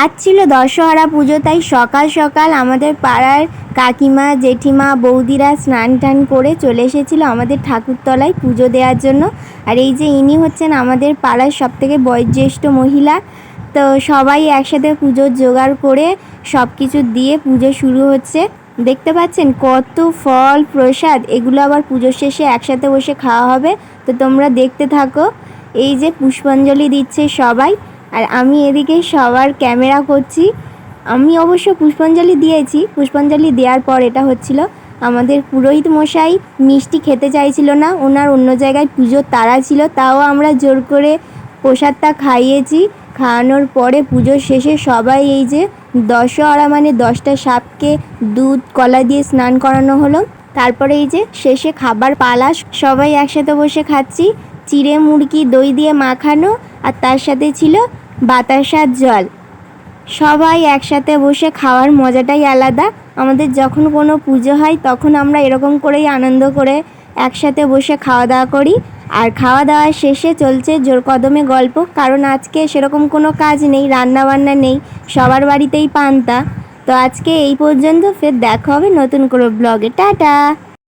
আজ ছিল দশহরা পুজো, তাই সকাল সকাল আমাদের পাড়ার কাকিমা, জেঠিমা, বৌদিরা স্নান টান করে চলে এসেছিল আমাদের ঠাকুরতলায় পুজো দেওয়ার জন্য। আর এই যে ইনি হচ্ছেন আমাদের পাড়ার সবথেকে বয়োজ্যেষ্ঠ মহিলা, তো সবাই একসাথে পুজোর জোগাড় করে সব কিছু দিয়ে পুজো শুরু হচ্ছে। দেখতে পাচ্ছেন কত ফল, প্রসাদ, এগুলো আবার পুজোর শেষে একসাথে বসে খাওয়া হবে। তো তোমরা দেখতে থাকো। এই যে পুষ্পাঞ্জলি দিচ্ছে সবাই। আর আমি এদিকে সবার ক্যামেরা করছি। আমি অবশ্য পুষ্পাঞ্জলি দিয়েছি। পুষ্পাঞ্জলি দেওয়ার পর এটা হচ্ছিল আমাদের পুরোহিত মশাই মিষ্টি খেতে চাইছিল না। ওনার অন্য জায়গায় পুজোর তারা ছিল, তাও আমরা জোর করে প্রসাদটা খাইয়েছি। খাওয়ানোর পরে পুজোর শেষে সবাই এই যে দশহরা মানে দশটা সাপকে দুধ, কলা দিয়ে স্নান করানো হলো। তারপরে এই যে শেষে খাবার পালা সবাই একসাথে বসে খাচ্ছি। চিড়ে, মুরগি, দই দিয়ে মাখানো। আর তার সাথে ছিল বাতাসার জল। সবাই একসাথে বসে খাওয়ার মজাটাই আলাদা। আমাদের যখন কোনো পুজো হয়, তখন আমরা এরকম করেই আনন্দ করে একসাথে বসে খাওয়া দাওয়া করি। আর খাওয়া দাওয়া শেষে চলছে জোর কদমে গল্প, কারণ আজকে সেরকম কোনো কাজ নেই রান্না বান্না নেই, সবার বাড়িতেই পান্তা। তো আজকে এই পর্যন্ত, ফের দেখা হবে নতুন করে ব্লগে। টাটা!